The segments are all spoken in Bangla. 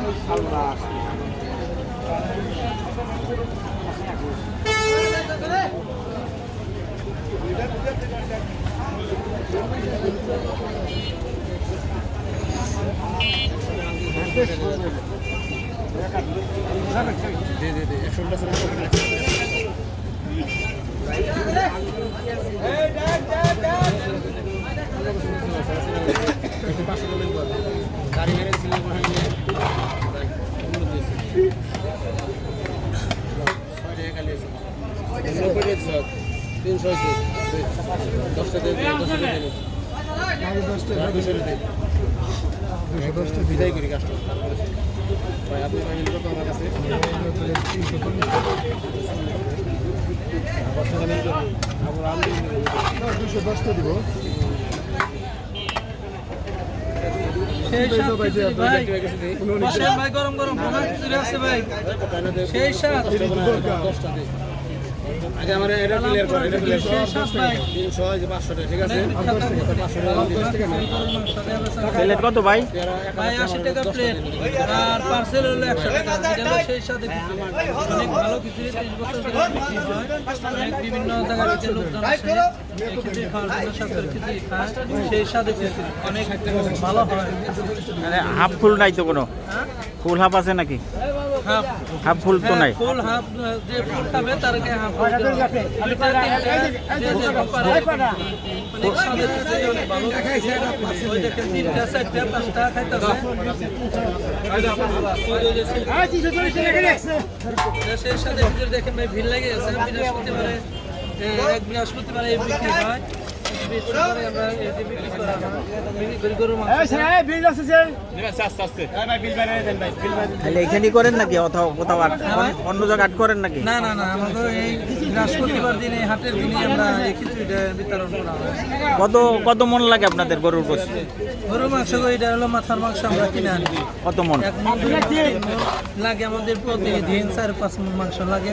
গাড়ি মেরে ছিল মনে হয় তিনশো হয়েছে দশটা দিয়ে দশটা দিয়ে দুশো দশটা বিদায় করি কাজটা ভাই আপনি পাইলেন কত আমার কাছে দুশো দশটা দিব। সেই সাথে গরম গরম আছে ভাই। সেই সাত। আমার এটা ক্লিয়ার করে এটা ক্লিয়ার যে পাঁচশো টাকা ঠিক আছে? প্লেট কত ভাই? ভাই আশি টাকা প্লেট আর পার্সেল হলো একশো টাকা। এটা হলো সেই সাথে অনেক ভালো খিচুড়ি ত্রিশ বছর ধরে হয়। অনেক বিভিন্ন জায়গা থেকে লোকজন আসে খিচুড়ি খাওয়ার জন্য সাথে খিচুড়ি খায় সেই সাথে অনেক ভালো হয়। মানে হাফ ফুল নাই তো কোনো? ফুল হাফ আছে নাকি? হাফ হাফ ফুল তো নাই। ফুল হাফ যে ফুল খাবে তারকে হাফ ফুল দেখেন ভাই ভিড় লেগে গেছে। বৃহস্পতিবারে এক বৃহস্পতিবারে এই বিক্রি হয়। তাহলে এখানেই করেন নাকি? অথবা কোথাও আট অন্য জায়গায় আট করেন নাকি? না না না আমাদের এই বৃহস্পতিবার দিনে হাটের দিনে আমরা খিচুড়িটা বিতরণ করা কত কত মন লাগে আপনাদের গরুর গোস গরুর মাংস এটা হলো মাথার মাংস আমরা কিনে আনি। কত মন? মন লাগে আমাদের প্রতিদিন চার পাঁচ মন মাংস লাগে।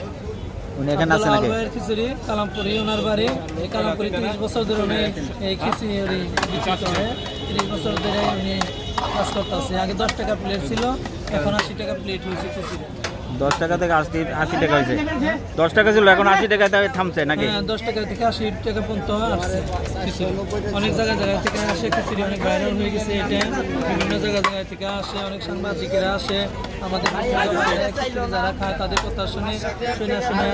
উনি এখানে আছেন নাকি? আওয়াল খিচুড়ি কালামপুরি ওনার বাড়ি। এই কালামপুরি তিরিশ বছর ধরে উনি এই খিচুড়ি বিক্রি করে। তিরিশ বছর ধরে উনি কাজ করতেছে। আগে দশ টাকা প্লেট ছিল এখন আশি টাকা প্লেট হয়েছে খিচুড়ি দশ টাকা থেকে আশি আশি টাকা হয়েছে। দশ টাকা ছিল এখন আশি তাই থামছে নাকি? হ্যাঁ দশ টাকা থেকে আশি টাকা পর্যন্ত আসছে অনেক জায়গা জায়গা থেকে আসে খিচুড়ি অনেক ভাইরাল হয়ে গেছে এটা। বিভিন্ন জায়গা জায়গা থেকে আসে অনেক সাংবাদিকেরা আসে আমাদের যারা খায় তাদের কথা শুনে শুনে শুনে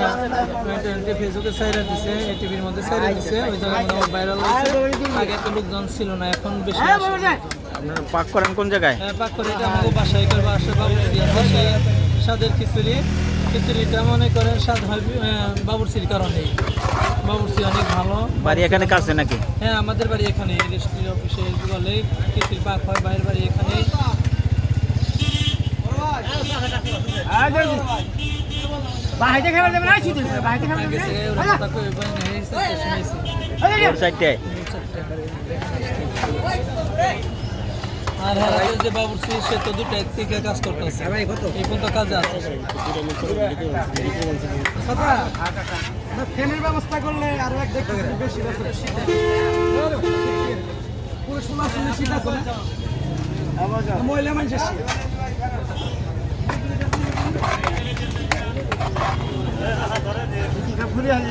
ফেসবুকে সাইরা দিছে এই টিভির মধ্যে সাইরা দিছে ওই জায়গায় ভাইরাল হয়েছে। আগে তো লোকজন ছিল না এখন বেশি আপনারা পাক করেন কোন জায়গায়? হ্যাঁ, পাক করে আমাকে বাসায় বাসা স্বাদের খিচুড়ি। খিচুড়িটা মনে করেন স্বাদ হয় আহ, বাবুর্চির কারণে। বাবুর্চি অনেক ভালো। বাড়ি এখানে কাছে নাকি? হ্যাঁ আমাদের বাড়ি এখানে রেজিস্ট্রি অফিসে বলে খিচুড়ি পাক হয় বাইরের বাড়ি এখানে। ওরা কথা কই বলে নেই স্টেশন এসে রোড সাইডটায়। আর হ্যাঁ যে বাবুর্চি সে তো দুটো থেকে কাজ করতেছে। এই পর্যন্ত কাজে আছে। ফ্যানের ব্যবস্থা করলে আরও এক দেখতে বেশি পুরো ষোলো ষোলো শীত আছে মহিলা মানুষের শীত। ঘুরে আসি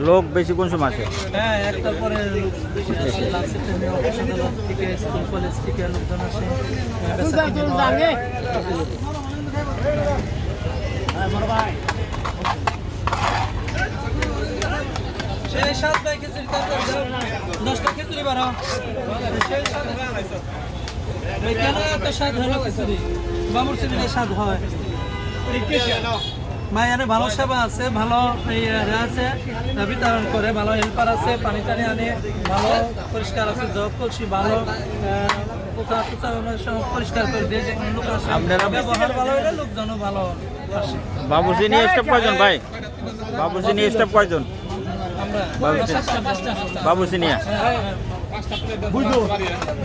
লোক বেশি কোন সময় আসে? হ্যাঁ একটার পরে লোক বেশি আসে লাস্টের টাইমে অফিস থেকে স্কুল কলেজ থেকে লোকজন আসে হয়। সেই সাত ভাই খিচুড়ি দশটা খিচুড়ি সেই সাত কেন এত স্বাদ হলো খিচুড়ি? বাবুর খিচুড়ি স্বাদ হয়। মায়ের ভালো সেবা আছে ভালো ইয়ে আছে বিতরণ করে ভালো হেল্পার আছে পানি টানি আনে ভালো পরিষ্কার আছে জব করছি ভালো পরিষ্কার করে দিয়ে ব্যবহার ভালো হলে লোকজনও ভালো আসে। বাবুসি নিয়ে স্টাফ কয়জন ভাই? বাবুসি নিয়ে স্টাফ কয়জন? আমরা বাবুসি পাঁচটা, পাঁচটা। বাবুসি নিয়ে। বুঝলো?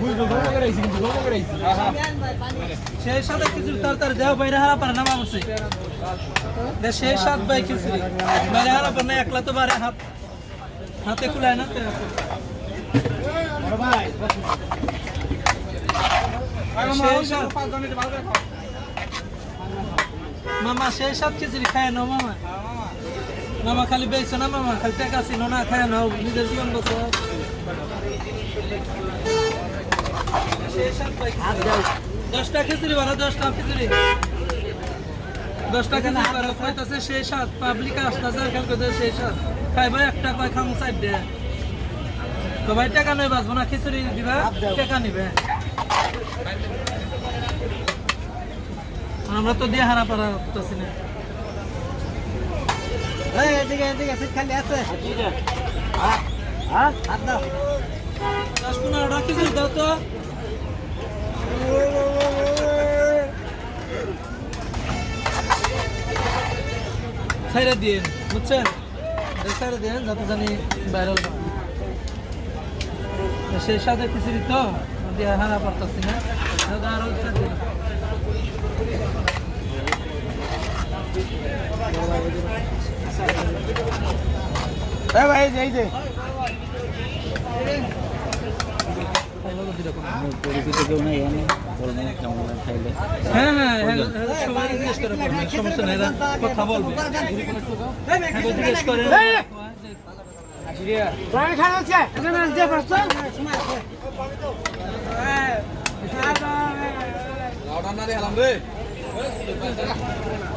বুঝলো ধর্ম করাইছি কিন্তু ধর্ম করাইছি সেই সাথে কিছু তরকারি দেওয়া বাইরে হারা পারে না মামুসি সেই সাত বাই খিচুড়ি বাইরে হারা পারে না একলা তো বারে হাত হাতে কুলায় না তো। ভাই। সেই সাত মামা সেই সাত খিচুড়ি খায় না মামা। মামা খালি বেচছো না মামা খালি টাকা ছিল না খায় না নিজের জীবন বছর সেই সাত বাই খিচুড়ি। দশটা খিচুড়ি বারো দশটা খিচুড়ি। দশটা খিচুড়ি বারো কইতাছে সেই সাত পাবলিক আসতেছে খেয়াল করতে সেই সাত খাইবা একটা কয় খামু সাইড দে তো ভাই টাকা নয় বাঁচবো না? খিচুড়ি দিবা? টাকা নিবে। আমরা তো দিয়ে হারা পারা করতেছি না। এই এদিকে এদিকে খালি আছে। হ্যাঁ? হাত দাও। ছাইরা দিন বুঝছেন? ছাইরা দিন যাতে জানি ভাইরাল সেই সাথে খিচুড়ি তো দিয়ে হারা পারতাছি না। আরও ভাই এই যে, এই যে খাইবা তো দিরকম। পরিচিত কেউ নেই এখানে বলবেন কেমন খাইলে হ্যাঁ হ্যাঁ হ্যাঁ হ্যাঁ, সবাই জিজ্ঞেস করে সমস্যা নেই কথা বলবে হ্যাঁ, জিজ্ঞেস করে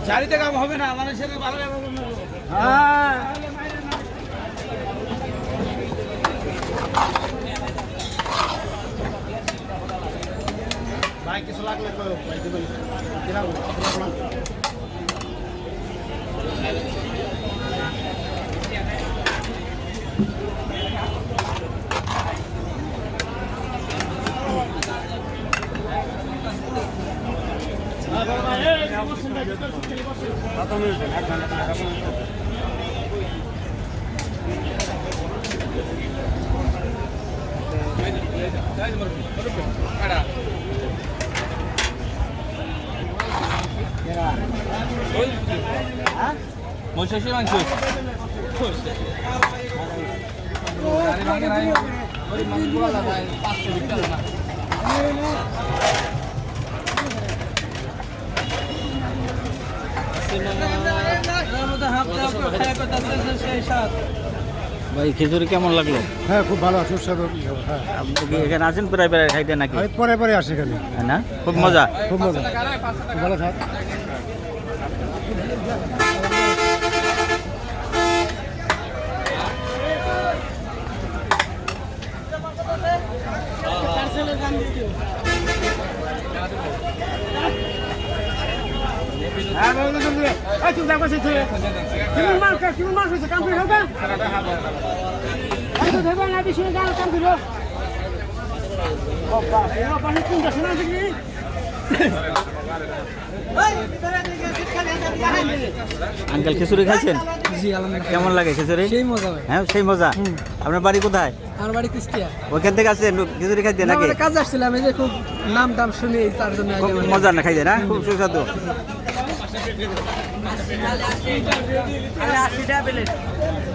চারিতে কাম হবে না মানুষের ভালো হ্যাঁ ভাই কিছু লাগলে তো ভাই দিবেন দিলাম মহিষাসী মাংস এর মধ্যে হাফ দেওয়া করে খাইয়া করতেছে যে সেই স্বাদ ভাই খিচুড়ি কেমন লাগল? হ্যাঁ খুব ভালো সুস্বাদু। হ্যাঁ। আপনি কি এখানে আছেন প্রায় প্রায় খাইতে নাকি? আমি পরে পরে আসি এখানে। হ্যাঁ না? খুব মজা। খুব মজা। খুব ভালো খাত হ্যাঁ বাবু তুমি এই তুমি দেখো সে তুমি মার কা তুমি মার হইছে কাম করে হবে আমি তো দেবা না বেশি গান কাম করে বাবা এরা পানি কোন দেশে না দেখি আঙ্কেল খিচুড়ি খাইছেন? কেমন লাগে খিচুড়ি? সেই মজা হ্যাঁ সেই মজা। আপনার বাড়ি কোথায়? আমার বাড়ি কুষ্টিয়া। ওইখান থেকে আসছেন? খিচুড়ি খাইতে নাকি? কাজ আসছিলাম এই যে খুব নাম টাম শুনি তার জন্য মজা না খাইতে না? খুব সুস্বাদু।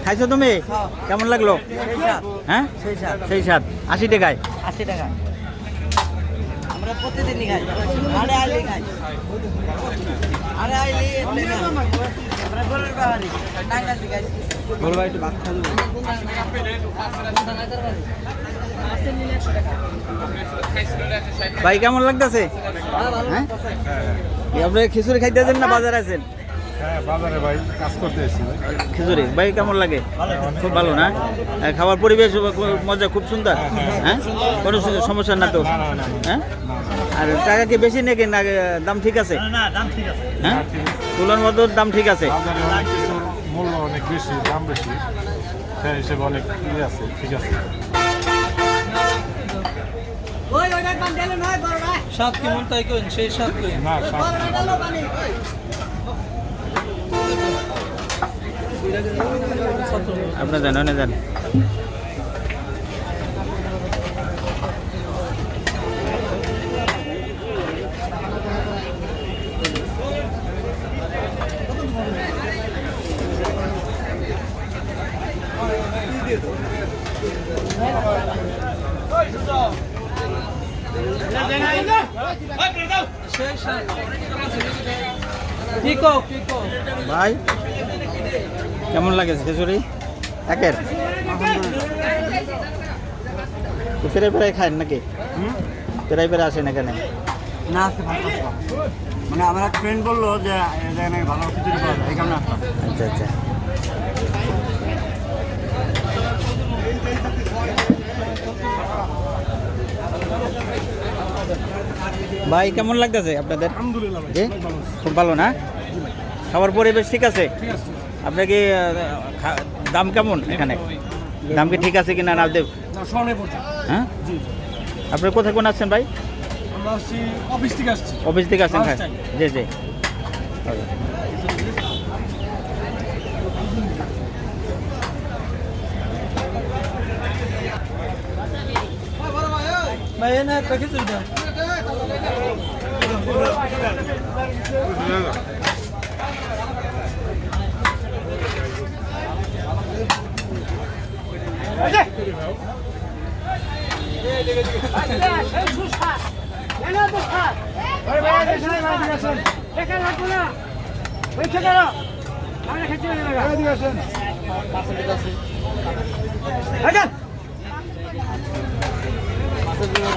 খাইছো তুমি? কেমন লাগল? হ্যাঁ? সেই সাত আশি টাকায়? আশি টাকা প্রতিদিনই খাই। আরে আইলি খাই। আরে আইলি আমরা গরুর বাড়ি টাঙ্গাল থেকে আইছি বলবা ভাত খাব ভাই কেমন লাগতেছে? হ্যাঁ আপনি খিচুড়ি খাইতেছেন না বাজারে আছেন? হ্যাঁ খিচুড়ি? ভাই কেমন লাগে? খুব ভালো না? হ্যাঁ, খাবার পরিবেশ মজা খুব সুন্দর? হ্যাঁ কোনো সমস্যা না তো? হ্যাঁ? আর টাকা কি বেশি নাকি না দাম ঠিক আছে? হ্যাঁ? তুলার মতো দাম ঠিক আছে? মূল্য অনেক বেশি দাম বেশি। হিসেবে অনেক ইয়ে আছে ঠিক আছে। স্বাদ কেমন তাই করেন সেই সাত না লো আপনার জান অনেক জান সেই স্বাদ কি কও কি কও ভাই কেমন লাগে খিচুড়ি? একের। ফেরে ফেরে খান নাকি? ফেরাই ফেরে আসেন এখানে না ভাত মানে আমার এক ফ্রেন্ড বলল যে এখানে ভালো খিচুড়ি পাওয়া যায় এই কারণে আচ্ছা আচ্ছা। ভাই কেমন লাগতেছে আপনাদের? আলহামদুলিল্লাহ ভাই খুব ভালো না? খাবার পরিবেশ ঠিক আছে। আপনার কি খা- দাম কেমন এখানে? দাম কি ঠিক আছে কিনা না দেব স্বর্ণে হ্যাঁ? আপনি কোথায় কোন আসছেন ভাই? অফিস থেকে আসছি। অফিস থেকে আসছেন হ্যাঁ। জি জি। ভাই এনে একটা খিচুড়ি দাও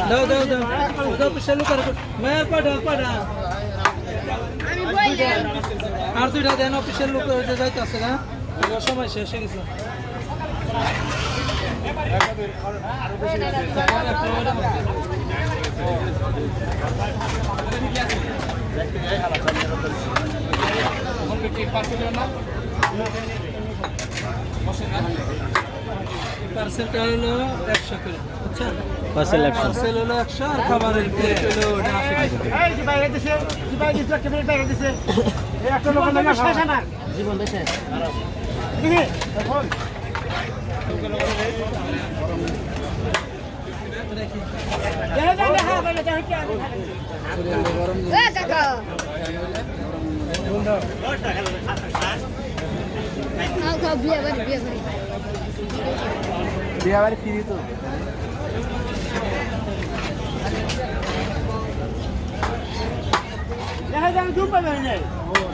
দাও দাও দাও দাও পিছালু করে মায়ের পাঠা পাঠা আর দুইটা দেন অফিসের লোক ওইটা যাইতেছে না সময় শেষ হয়ে গেছে পার্সেলটা হলো একশো করে আচ্ছা পার্সেল একশো পার্সেল হলো একশো আর খাবারের প্লেট হলো ওটা আশি টাকা খাও খাও বিয়ে বাড়ি ফিরি তো। দেখা আমি ধূপ পাবে না নতুন পাঠানো হ্যাঁ হ্যাঁ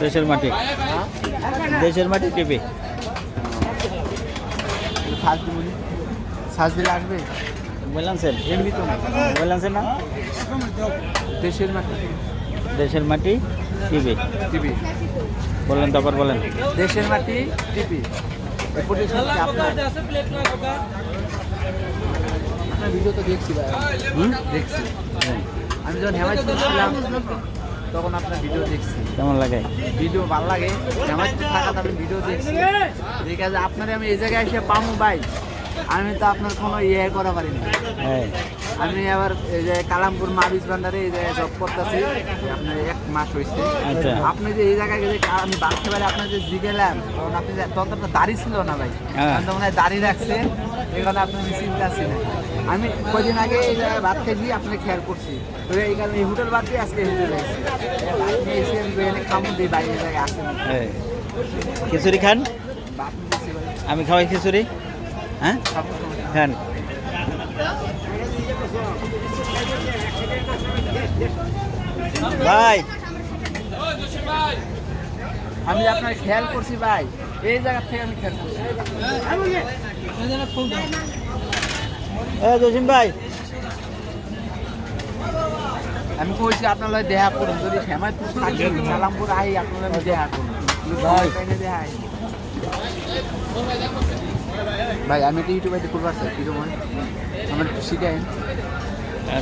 দেশের মাটি। দেশের মাটি টিপি। আসবে না। দেশের মাটি দেশের মাটি টিপি। টিভি বললেন তারপর বলেন। দেশের মাটি কি আপনার? আপনার ভিডিও তো দেখছি ভাই। দেখছি। আমি যখন হেমায়তপুর ছিলাম তখন আপনার ভিডিও দেখছি। কেমন লাগে? ভিডিও ভালো লাগে। হেমায়তপুর থাকা আমি ভিডিও দেখছি। ঠিক আছে আপনারে আমি এই জায়গায় এসে পামু ভাই। আমি তো আপনার কোনো ইয়ে করা পারিনি হ্যাঁ। আমি আবার এই যে কালামপুর মাবিজ ভান্ডারে এই জায়গায় জব করতেছি। আপনার এক মাস হয়েছে আচ্ছা। আপনি যে এই জায়গায় যে আমি বাড়তে পারি আপনার যে জিগেলাম তখন আপনি যে- তখন তো আপনার দাড়ি ছিল না ভাই। হ্যাঁ। আমি তো মনে হয় দাড়ি রাখছে। এই কারণে আপনার চিন্তা ছিল আমি কদিন আগে এই জায়গায় ভাত খেয়েছি আপনি খেয়াল করছি। তো এই কারণে এই হোটেল বাদ দিয়ে আজকে হোটেলে এসেছি আপনি এসে এখানে খামু দিই বাইরে জায়গায় আসেন হ্যাঁ। খিচুড়ি খান? আমি খাওয়াই খিচুড়ি। হ্যাঁ? খান। ভাই। আমি আপনার খেয়াল করছি ভাই। এই জায়গা থেকে আমি খেয়াল করছি। এই যে না, ফুল দাও। এ জসিম ভাই। আমি কইছি আপনার দেখা করুন। যদি থাকি সালামপুর আই আপনার দেখা করুন। ভাই। ভাই আমি তো ইউটিউবে করব আছে কীরকম? আমার একটু শিখাই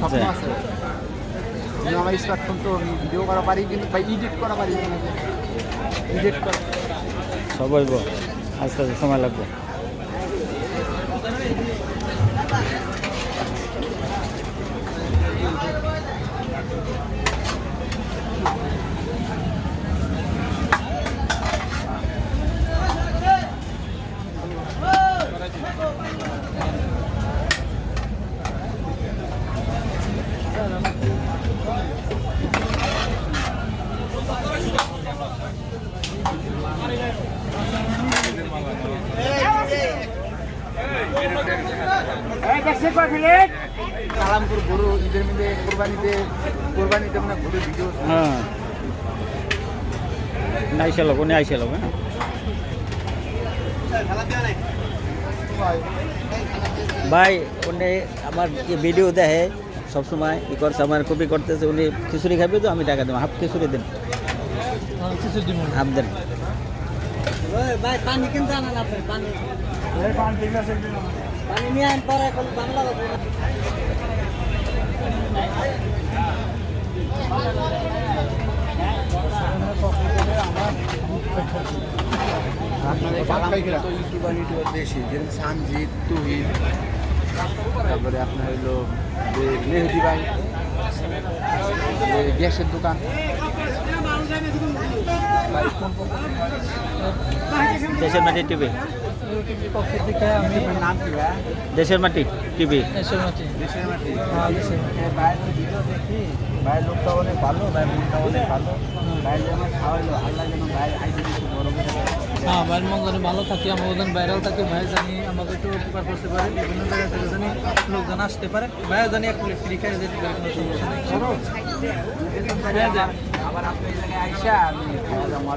স্বপ্ন আচ্ছা আছে। কিন্তু আমার স্মার্টফোন তো আমি ভিডিও করা পারি কিন্তু ভাই এডিট করা পারি। এডিট করা সব হইব আস্তে আস্তে সময় লাগবে কালামপুর গরু ঈদের মধ্যে কোরবানিতে কোরবানিতে মানে গরুর ভিডিও হ্যাঁ। আইসা লোক উনি আইসা লোক ভাই উনি আমার যে ভিডিও দেখে সবসময় ই করছে আমার কপি করতেছে উনি খিচুড়ি খাবে তো আমি টাকা দেবো হাফ খিচুড়ি দেন। হাফ দেন। ভাই পানি কিনতে আনা আপনি পানি। পানি নিয়ে পরে বাংলা বেশি যেরকম সানজিৎ তুহিন তারপরে আপনার হলো যে মেহেদি ভাই গ্যাসের দোকান দেশের মাটি টিভি। ইউটিউবের পক্ষ থেকে আমি নাম কি দেশের মাটি। টিভি এসে মাটি দেশের মাটি। হ্যাঁ, দেশের বাইরের ভিডিও দেখি বাইরের লোকটা অনেক ভালো বাইরের লোকটা অনেক ভালো। বাইরে আমার খাওয়াইলো আল্লাহ যেন বাইরে আইসে কিছু বড় হ্যাঁ ভাইয়ের মন জানি ভালো থাকে আমার ওজন ভাইরাল থাকে ভাই জানি আমাদের একটু উপকার করতে পারে বিভিন্ন জায়গা থেকে জানি লোকজন আসতে পারে ভাই জানি এক প্লেট ফ্রি খাই যেতে পারে কোনো সমস্যা নেই। আবার আপনি জায়গায় আইসা আমি খাওয়া দাওয়া